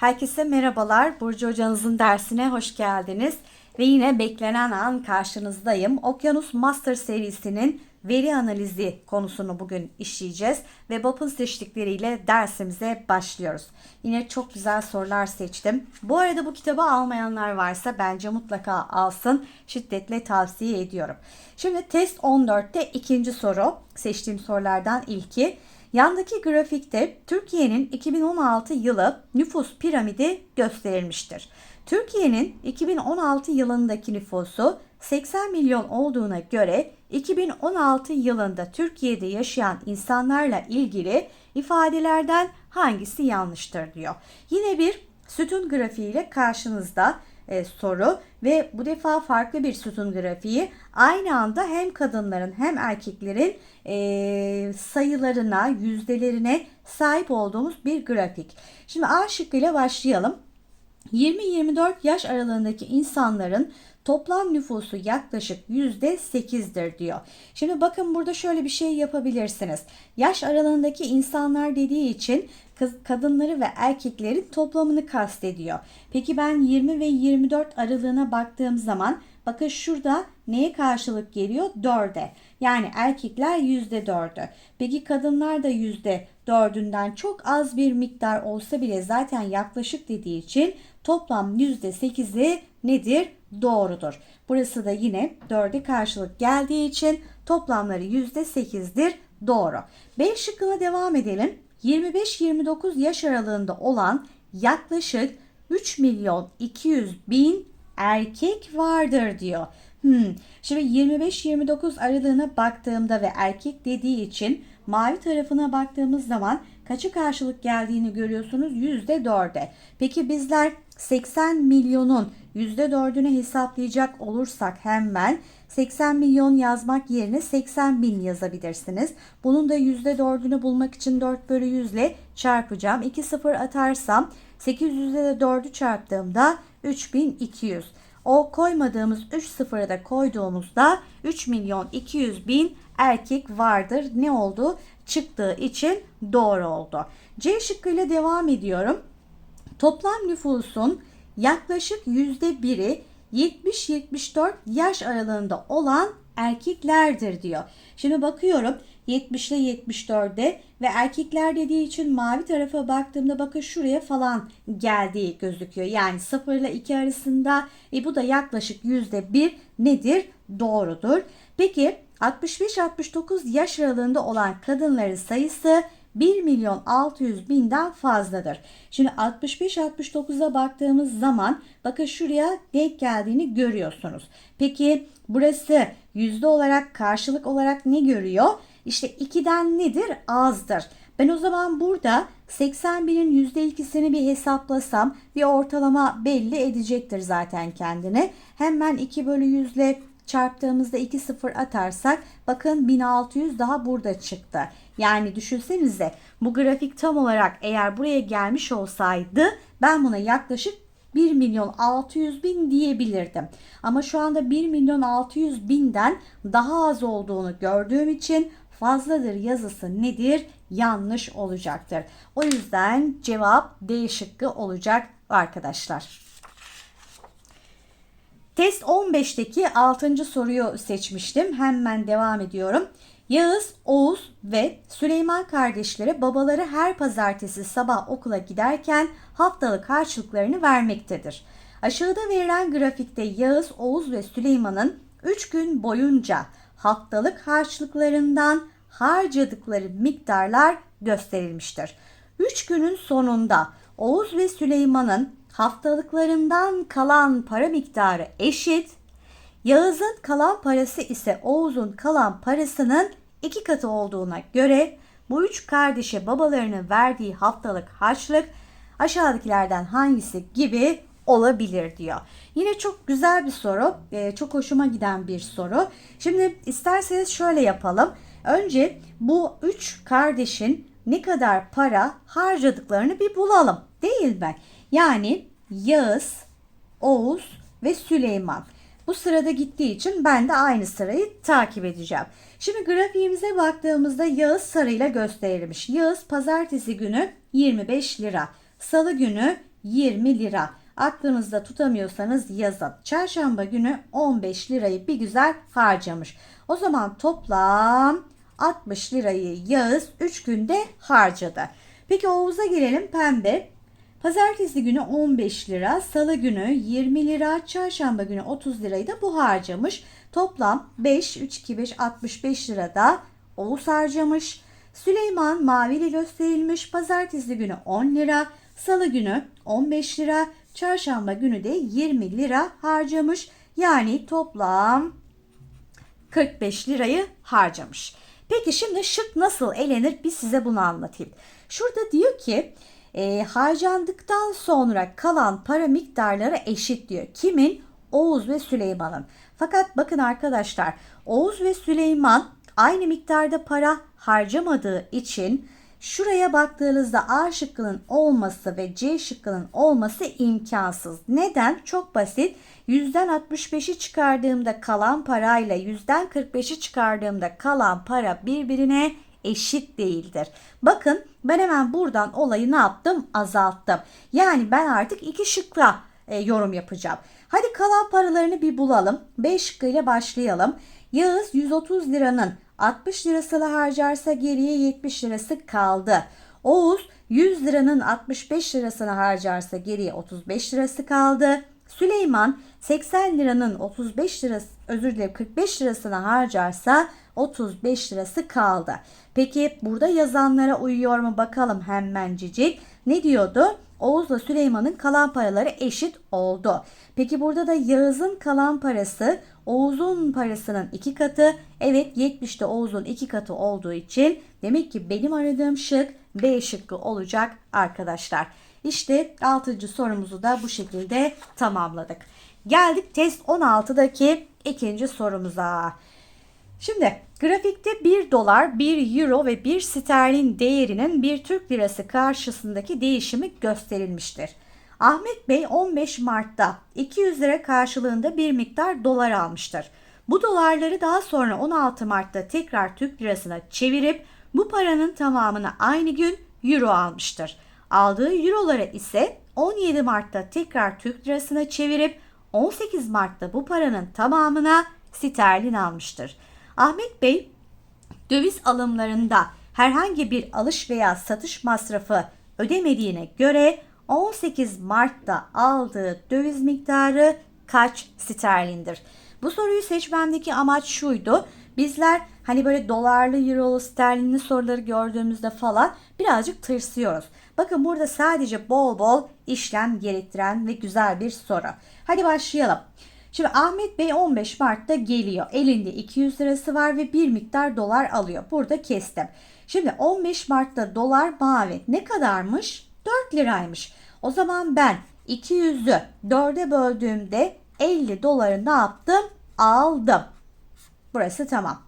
Herkese merhabalar. Burcu hocanızın dersine hoş geldiniz. Ve yine beklenen an karşınızdayım. Okyanus Master serisinin veri analizi konusunu bugün işleyeceğiz. Ve BOP'un seçtikleriyle dersimize başlıyoruz. Yine çok güzel sorular seçtim. Bu arada bu kitabı almayanlar varsa bence mutlaka alsın. Şiddetle tavsiye ediyorum. Şimdi test 14'te ikinci soru. Seçtiğim sorulardan ilki. Yandaki grafikte Türkiye'nin 2016 yılı nüfus piramidi gösterilmiştir. Türkiye'nin 2016 yılındaki nüfusu 80 milyon olduğuna göre 2016 yılında Türkiye'de yaşayan insanlarla ilgili ifadelerden hangisi yanlıştır diyor. Yine bir sütun grafiğiyle karşınızda e, soru ve bu defa farklı bir sütun grafiği aynı anda hem kadınların hem erkeklerin e, sayılarına, yüzdelerine sahip olduğumuz bir grafik. Şimdi A şıkkıyla başlayalım. 20-24 yaş aralığındaki insanların toplam nüfusu yaklaşık %8'dir diyor. Şimdi bakın burada şöyle bir şey yapabilirsiniz. Yaş aralığındaki insanlar dediği için kız, kadınları ve erkeklerin toplamını kastediyor. Peki ben 20 ve 24 aralığına baktığım zaman bakın şurada neye karşılık geliyor? 4'e. Yani erkekler %4'ü. Peki kadınlar da %4'ünden çok az bir miktar olsa bile zaten yaklaşık dediği için toplam %8'i nedir? Doğrudur. Burası da yine 4'e karşılık geldiği için toplamları %8'dir. Doğru. B şıkkına devam edelim. 25-29 yaş aralığında olan yaklaşık 3 milyon 200 bin erkek vardır diyor. Hmm. Şimdi 25-29 aralığına baktığımda ve erkek dediği için mavi tarafına baktığımız zaman kaçı karşılık geldiğini görüyorsunuz %4'e. Peki bizler 80 milyonun %4'ünü hesaplayacak olursak hemen 80 milyon yazmak yerine 80 bin yazabilirsiniz. Bunun da %4'ünü bulmak için 4 bölü 100 ile çarpacağım. 2 sıfır atarsam 800'e de 4'ü çarptığımda 3200. O koymadığımız 3 sıfırı da koyduğumuzda 3 milyon 200 bin erkek vardır. Ne oldu? Çıktığı için doğru oldu. C şıkkıyla devam ediyorum. Toplam nüfusun yaklaşık %1'i 70-74 yaş aralığında olan erkeklerdir diyor. Şimdi bakıyorum 70 ile 74'de ve erkekler dediği için mavi tarafa baktığımda bakın şuraya falan geldiği gözüküyor. Yani 0 ile 2 arasında e bu da yaklaşık %1 nedir? Doğrudur. Peki 65-69 yaş aralığında olan kadınların sayısı 1 milyon 600 binden fazladır. Şimdi 65-69'a baktığımız zaman bakın şuraya denk geldiğini görüyorsunuz. Peki burası yüzde olarak karşılık olarak ne görüyor? İşte 2'den nedir? Azdır. Ben o zaman burada 80 binin %2'sini bir hesaplasam bir ortalama belli edecektir zaten kendine. Hemen 2 bölü 100 ile çarptığımızda 2 sıfır atarsak bakın 1600 daha burada çıktı. Yani düşünsenize bu grafik tam olarak eğer buraya gelmiş olsaydı ben buna yaklaşık 1 milyon 600 bin diyebilirdim. Ama şu anda 1 milyon 600 binden daha az olduğunu gördüğüm için fazladır yazısı nedir? Yanlış olacaktır. O yüzden cevap D şıkkı olacak arkadaşlar. Test 15'teki 6. soruyu seçmiştim. Hemen devam ediyorum. Yağız, Oğuz ve Süleyman kardeşleri babaları her pazartesi sabah okula giderken haftalık harçlıklarını vermektedir. Aşağıda verilen grafikte Yağız, Oğuz ve Süleyman'ın 3 gün boyunca haftalık harçlıklarından harcadıkları miktarlar gösterilmiştir. 3 günün sonunda Oğuz ve Süleyman'ın haftalıklarından kalan para miktarı eşit. Yağız'ın kalan parası ise Oğuz'un kalan parasının iki katı olduğuna göre bu üç kardeşe babalarının verdiği haftalık harçlık aşağıdakilerden hangisi gibi olabilir diyor. Yine çok güzel bir soru. Ee, çok hoşuma giden bir soru. Şimdi isterseniz şöyle yapalım. Önce bu üç kardeşin ne kadar para harcadıklarını bir bulalım. Değil mi? Yani Yağız, Oğuz ve Süleyman. Bu sırada gittiği için ben de aynı sırayı takip edeceğim. Şimdi grafiğimize baktığımızda Yağız sarıyla gösterilmiş. Yağız pazartesi günü 25 lira. Salı günü 20 lira. Aklınızda tutamıyorsanız yazın. Çarşamba günü 15 lirayı bir güzel harcamış. O zaman toplam 60 lirayı Yağız 3 günde harcadı. Peki Oğuz'a gelelim pembe. Pazartesi günü 15 lira, salı günü 20 lira, çarşamba günü 30 lirayı da bu harcamış. Toplam 5, 3, 2, 5, 65 lira da Oğuz harcamış. Süleyman maviyle gösterilmiş. Pazartesi günü 10 lira, salı günü 15 lira, çarşamba günü de 20 lira harcamış. Yani toplam 45 lirayı harcamış. Peki şimdi şık nasıl elenir bir size bunu anlatayım. Şurada diyor ki e, harcandıktan sonra kalan para miktarları eşit diyor. Kimin? Oğuz ve Süleyman'ın. Fakat bakın arkadaşlar Oğuz ve Süleyman aynı miktarda para harcamadığı için şuraya baktığınızda A şıkkının olması ve C şıkkının olması imkansız. Neden? Çok basit. Yüzden 65'i çıkardığımda kalan parayla yüzden 45'i çıkardığımda kalan para birbirine eşit değildir. Bakın ben hemen buradan olayı ne yaptım? Azalttım. Yani ben artık iki şıkla e, yorum yapacağım. Hadi kalan paralarını bir bulalım. B şıkkıyla başlayalım. Yağız 130 liranın 60 lirasını harcarsa geriye 70 lirası kaldı. Oğuz 100 liranın 65 lirasını harcarsa geriye 35 lirası kaldı. Süleyman 80 liranın 35 lirası özür dilerim 45 lirasını harcarsa 35 lirası kaldı. Peki burada yazanlara uyuyor mu bakalım hemencicik. Ne diyordu? Oğuz'la Süleyman'ın kalan paraları eşit oldu. Peki burada da Yağız'ın kalan parası Oğuz'un parasının iki katı. Evet 70'te Oğuz'un iki katı olduğu için demek ki benim aradığım şık B şıkkı olacak arkadaşlar. İşte 6. sorumuzu da bu şekilde tamamladık. Geldik test 16'daki ikinci sorumuza. Şimdi grafikte 1 dolar, 1 euro ve 1 sterlin değerinin 1 Türk lirası karşısındaki değişimi gösterilmiştir. Ahmet Bey 15 Mart'ta 200 lira karşılığında bir miktar dolar almıştır. Bu dolarları daha sonra 16 Mart'ta tekrar Türk lirasına çevirip bu paranın tamamını aynı gün euro almıştır. Aldığı euroları ise 17 Mart'ta tekrar Türk lirasına çevirip 18 Mart'ta bu paranın tamamına sterlin almıştır. Ahmet Bey döviz alımlarında herhangi bir alış veya satış masrafı ödemediğine göre 18 Mart'ta aldığı döviz miktarı kaç sterlindir? Bu soruyu seçmemdeki amaç şuydu. Bizler hani böyle dolarlı, eurolu, sterlinli soruları gördüğümüzde falan birazcık tırsıyoruz. Bakın burada sadece bol bol işlem gerektiren ve güzel bir soru. Hadi başlayalım. Şimdi Ahmet Bey 15 Mart'ta geliyor. Elinde 200 lirası var ve bir miktar dolar alıyor. Burada kestim. Şimdi 15 Mart'ta dolar mavi ne kadarmış? 4 liraymış. O zaman ben 200'ü 4'e böldüğümde 50 doları ne yaptım? Aldım. Burası tamam.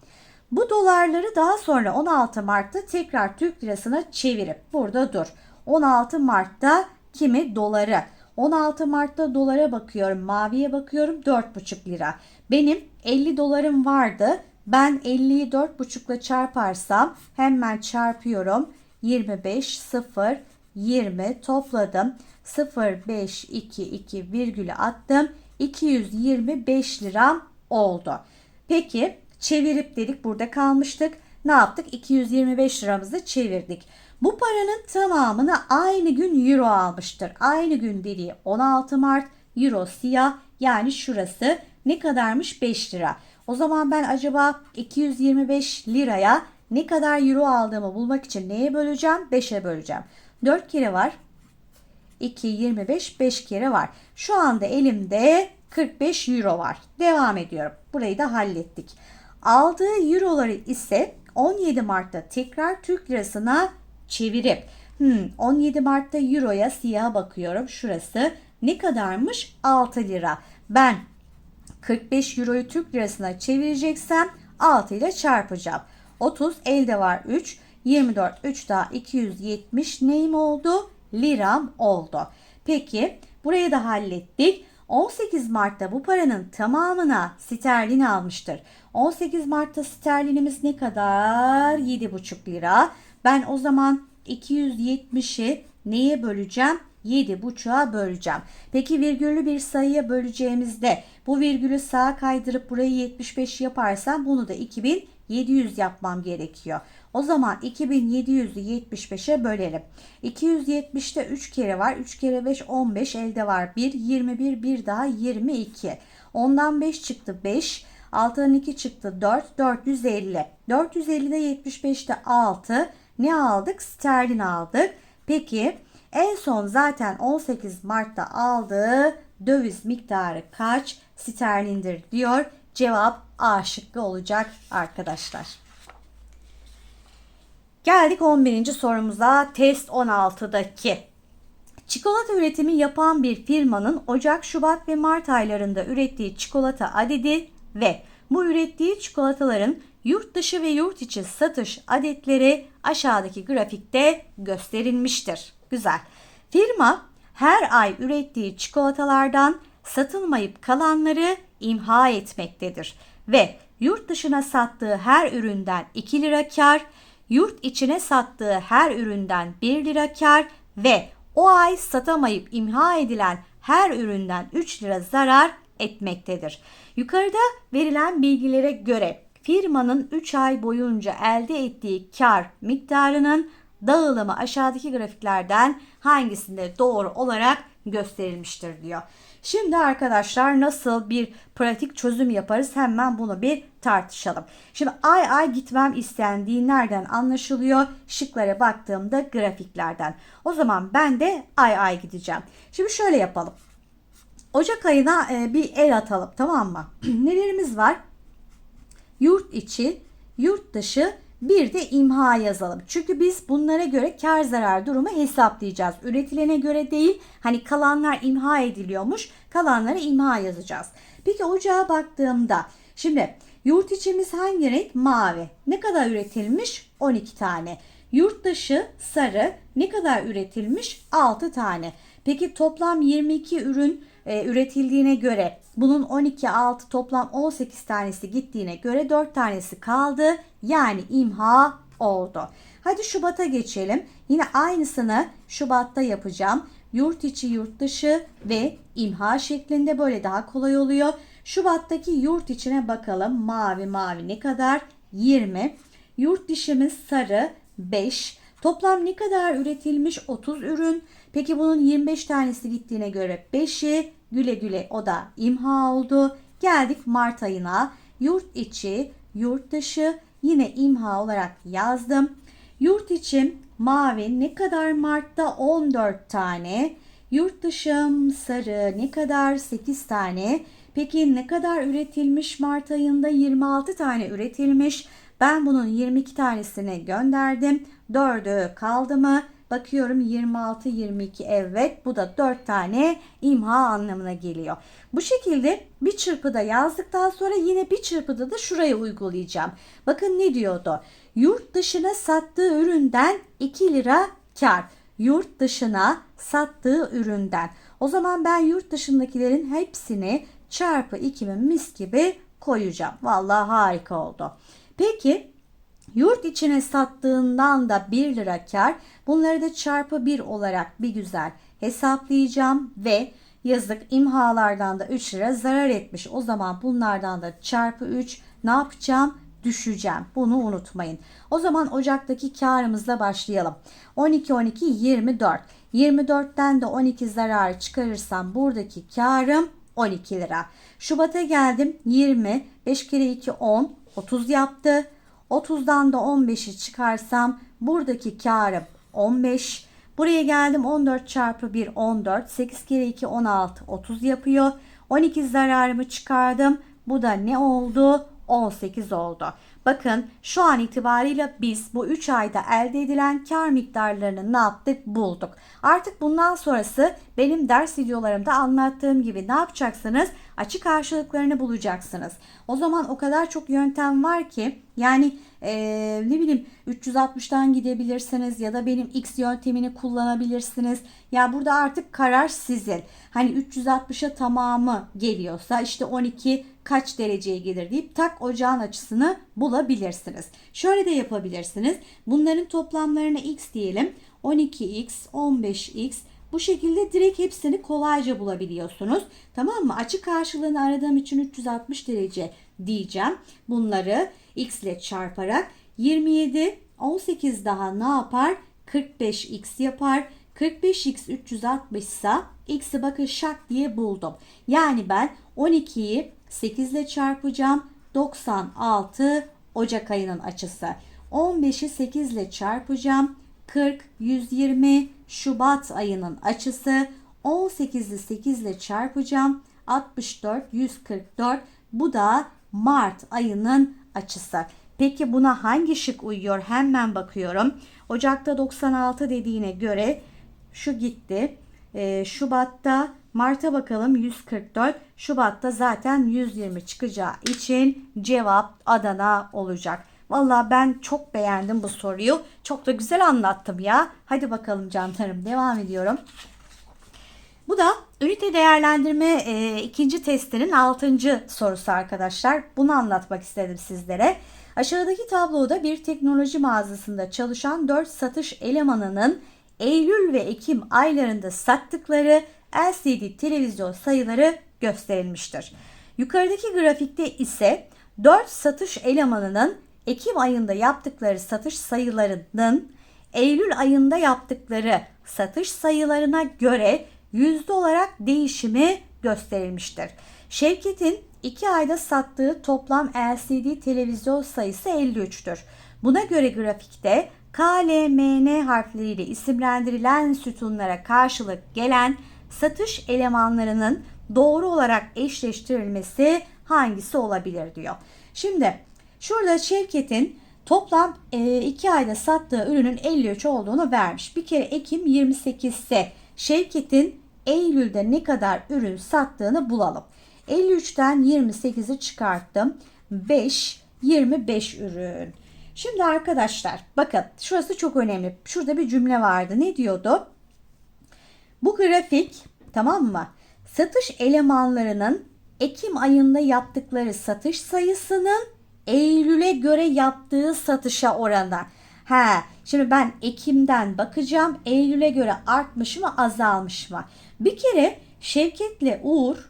Bu dolarları daha sonra 16 Mart'ta tekrar Türk lirasına çevirip burada dur. 16 Mart'ta kimi doları 16 Mart'ta dolara bakıyorum. Maviye bakıyorum 4,5 lira. Benim 50 dolarım vardı. Ben 50'yi 4,5 ile çarparsam hemen çarpıyorum. 25 0 20 topladım. 0 5 2 2 virgülü attım. 225 liram oldu. Peki çevirip dedik burada kalmıştık. Ne yaptık? 225 liramızı çevirdik. Bu paranın tamamını aynı gün euro almıştır. Aynı gün dediği 16 Mart euro siyah yani şurası ne kadarmış 5 lira. O zaman ben acaba 225 liraya ne kadar euro aldığımı bulmak için neye böleceğim? 5'e böleceğim. 4 kere var. 2, 25, 5 kere var. Şu anda elimde 45 euro var. Devam ediyorum. Burayı da hallettik. Aldığı euroları ise 17 Mart'ta tekrar Türk lirasına çevirip hmm, 17 Mart'ta Euro'ya siyaha bakıyorum. Şurası ne kadarmış? 6 lira. Ben 45 Euro'yu Türk lirasına çevireceksem 6 ile çarpacağım. 30 elde var 3. 24 3 daha 270 neyim oldu? Liram oldu. Peki burayı da hallettik. 18 Mart'ta bu paranın tamamına sterlin almıştır. 18 Mart'ta sterlinimiz ne kadar? 7,5 lira. Ben o zaman 270'i neye böleceğim? 7,5'a böleceğim. Peki virgüllü bir sayıya böleceğimizde bu virgülü sağa kaydırıp burayı 75 yaparsam bunu da 2700 yapmam gerekiyor. O zaman 2700'ü 75'e bölelim. 270'te 3 kere var. 3 kere 5 15 elde var. 1 21 bir daha 22. Ondan 5 çıktı 5. 6'dan 2 çıktı 4. 450. 450'de 75'te 6. Ne aldık? Sterlin aldık. Peki en son zaten 18 Mart'ta aldığı döviz miktarı kaç sterlindir diyor. Cevap A şıkkı olacak arkadaşlar. Geldik 11. sorumuza test 16'daki. Çikolata üretimi yapan bir firmanın Ocak, Şubat ve Mart aylarında ürettiği çikolata adedi ve bu ürettiği çikolataların yurt dışı ve yurt içi satış adetleri aşağıdaki grafikte gösterilmiştir. Güzel. Firma her ay ürettiği çikolatalardan satılmayıp kalanları imha etmektedir ve yurt dışına sattığı her üründen 2 lira kar, yurt içine sattığı her üründen 1 lira kar ve o ay satamayıp imha edilen her üründen 3 lira zarar etmektedir. Yukarıda verilen bilgilere göre firmanın 3 ay boyunca elde ettiği kar miktarının dağılımı aşağıdaki grafiklerden hangisinde doğru olarak gösterilmiştir diyor. Şimdi arkadaşlar nasıl bir pratik çözüm yaparız hemen bunu bir tartışalım. Şimdi ay ay gitmem istendiği nereden anlaşılıyor? Şıklara baktığımda grafiklerden. O zaman ben de ay ay gideceğim. Şimdi şöyle yapalım. Ocak ayına e, bir el atalım tamam mı? Nelerimiz var? Yurt içi, yurt dışı, bir de imha yazalım. Çünkü biz bunlara göre kar zarar durumu hesaplayacağız. Üretilene göre değil hani kalanlar imha ediliyormuş kalanları imha yazacağız. Peki ocağa baktığımda şimdi yurt içimiz hangi renk? Mavi. Ne kadar üretilmiş? 12 tane. Yurt dışı sarı ne kadar üretilmiş? 6 tane. Peki toplam 22 ürün e, üretildiğine göre bunun 12 6 toplam 18 tanesi gittiğine göre 4 tanesi kaldı. Yani imha oldu. Hadi Şubat'a geçelim. Yine aynısını Şubat'ta yapacağım. Yurt içi, yurt dışı ve imha şeklinde böyle daha kolay oluyor. Şubat'taki yurt içine bakalım. Mavi mavi ne kadar? 20. Yurt dışımız sarı 5. Toplam ne kadar üretilmiş? 30 ürün. Peki bunun 25 tanesi gittiğine göre 5'i güle güle o da imha oldu. Geldik Mart ayına. Yurt içi, yurt dışı yine imha olarak yazdım. Yurt içim mavi ne kadar Mart'ta 14 tane. Yurt dışım sarı ne kadar 8 tane. Peki ne kadar üretilmiş Mart ayında 26 tane üretilmiş. Ben bunun 22 tanesini gönderdim. 4'ü kaldı mı? Bakıyorum 26, 22 evet bu da 4 tane imha anlamına geliyor. Bu şekilde bir çırpıda yazdıktan sonra yine bir çırpıda da şuraya uygulayacağım. Bakın ne diyordu? Yurt dışına sattığı üründen 2 lira kar. Yurt dışına sattığı üründen. O zaman ben yurt dışındakilerin hepsini çarpı 2'mi mis gibi koyacağım. Vallahi harika oldu. Peki Yurt içine sattığından da 1 lira kar. Bunları da çarpı 1 olarak bir güzel hesaplayacağım ve yazık imhalardan da 3 lira zarar etmiş. O zaman bunlardan da çarpı 3 ne yapacağım? Düşeceğim. Bunu unutmayın. O zaman Ocak'taki karımızla başlayalım. 12 12 24. 24'ten de 12 zararı çıkarırsam buradaki karım 12 lira. Şubat'a geldim 20 5 kere 2 10 30 yaptı. 30'dan da 15'i çıkarsam buradaki karım 15. Buraya geldim 14 çarpı 1 14. 8 kere 2 16 30 yapıyor. 12 zararımı çıkardım. Bu da ne oldu? 18 oldu. Bakın şu an itibariyle biz bu 3 ayda elde edilen kar miktarlarını ne yaptık? Bulduk. Artık bundan sonrası benim ders videolarımda anlattığım gibi ne yapacaksınız? Açı karşılıklarını bulacaksınız. O zaman o kadar çok yöntem var ki yani ee, ne bileyim 360'tan gidebilirsiniz ya da benim X yöntemini kullanabilirsiniz. Ya burada artık karar sizin. Hani 360'a tamamı geliyorsa işte 12 kaç dereceye gelir deyip tak ocağın açısını bulabilirsiniz. Şöyle de yapabilirsiniz. Bunların toplamlarına x diyelim. 12x, 15x, Bu şekilde direkt hepsini kolayca bulabiliyorsunuz. Tamam mı? Açı karşılığını aradığım için 360 derece diyeceğim. Bunları x ile çarparak 27 18 daha ne yapar? 45x yapar. 45x 360 ise x'i bakın şak diye buldum. Yani ben 12'yi 8 ile çarpacağım. 96 Ocak ayının açısı. 15'i 8 ile çarpacağım. 40 120 Şubat ayının açısı. 18'i 8 ile çarpacağım. 64 144 bu da Mart ayının açısı. Peki buna hangi şık uyuyor? Hemen bakıyorum. Ocak'ta 96 dediğine göre şu gitti. Ee, Şubat'ta Mart'a bakalım 144. Şubat'ta zaten 120 çıkacağı için cevap Adana olacak. Valla ben çok beğendim bu soruyu. Çok da güzel anlattım ya. Hadi bakalım canlarım devam ediyorum. Bu da ünite değerlendirme e, ikinci testinin altıncı sorusu arkadaşlar. Bunu anlatmak istedim sizlere. Aşağıdaki tabloda bir teknoloji mağazasında çalışan 4 satış elemanının Eylül ve Ekim aylarında sattıkları LCD televizyon sayıları gösterilmiştir. Yukarıdaki grafikte ise 4 satış elemanının Ekim ayında yaptıkları satış sayılarının Eylül ayında yaptıkları satış sayılarına göre yüzde olarak değişimi gösterilmiştir. Şevket'in 2 ayda sattığı toplam LCD televizyon sayısı 53'tür. Buna göre grafikte K, L, M, N harfleriyle isimlendirilen sütunlara karşılık gelen satış elemanlarının doğru olarak eşleştirilmesi hangisi olabilir diyor. Şimdi şurada Şevket'in toplam 2 ayda sattığı ürünün 53 olduğunu vermiş. Bir kere Ekim 28 ise Şevket'in Eylül'de ne kadar ürün sattığını bulalım. 53'ten 28'i çıkarttım. 5, 25 ürün. Şimdi arkadaşlar bakın şurası çok önemli. Şurada bir cümle vardı. Ne diyordu? Bu grafik tamam mı? Satış elemanlarının Ekim ayında yaptıkları satış sayısının Eylül'e göre yaptığı satışa oranı. Ha, şimdi ben Ekim'den bakacağım. Eylül'e göre artmış mı, azalmış mı? Bir kere Şevket'le Uğur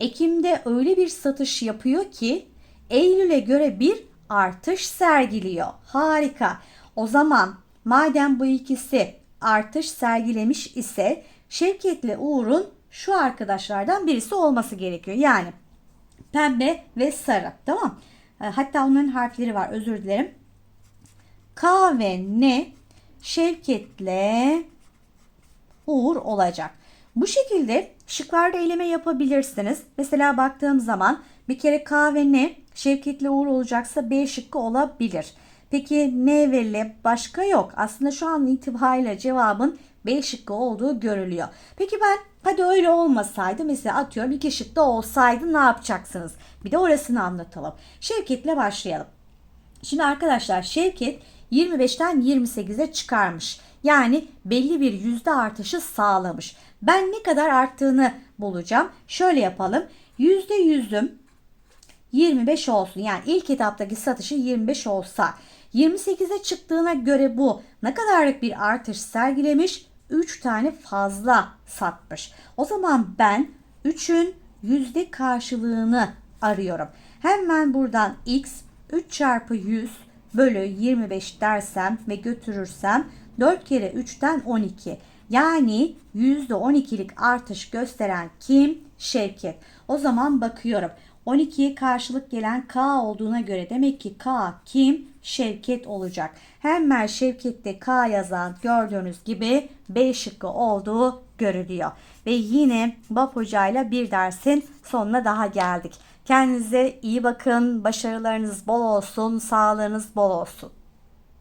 Ekim'de öyle bir satış yapıyor ki Eylül'e göre bir artış sergiliyor. Harika. O zaman madem bu ikisi artış sergilemiş ise Şevket'le Uğur'un şu arkadaşlardan birisi olması gerekiyor. Yani pembe ve sarı. Tamam. Hatta onların harfleri var. Özür dilerim. K ve N Şevket'le Uğur olacak. Bu şekilde şıklarda eleme yapabilirsiniz. Mesela baktığım zaman bir kere K ve N Şevket'le Uğur olacaksa B şıkkı olabilir. Peki N ve L başka yok. Aslında şu an itibariyle cevabın B şıkkı olduğu görülüyor. Peki ben hadi öyle olmasaydı mesela atıyorum iki şıkta olsaydı ne yapacaksınız? Bir de orasını anlatalım. Şevket'le başlayalım. Şimdi arkadaşlar Şevket 25'ten 28'e çıkarmış. Yani belli bir yüzde artışı sağlamış. Ben ne kadar arttığını bulacağım. Şöyle yapalım. Yüzde yüzüm 25 olsun. Yani ilk etaptaki satışı 25 olsa 28'e çıktığına göre bu ne kadarlık bir artış sergilemiş? 3 tane fazla satmış. O zaman ben 3'ün yüzde karşılığını arıyorum. Hemen buradan x 3 çarpı 100 bölü 25 dersem ve götürürsem 4 kere 3'ten 12. Yani %12'lik artış gösteren kim? Şevket. O zaman bakıyorum. 12'ye karşılık gelen K olduğuna göre demek ki K kim? Şevket olacak. Hemen Şevket'te K yazan gördüğünüz gibi B şıkkı olduğu görülüyor. Ve yine Bab Hoca ile bir dersin sonuna daha geldik. Kendinize iyi bakın. Başarılarınız bol olsun. Sağlığınız bol olsun.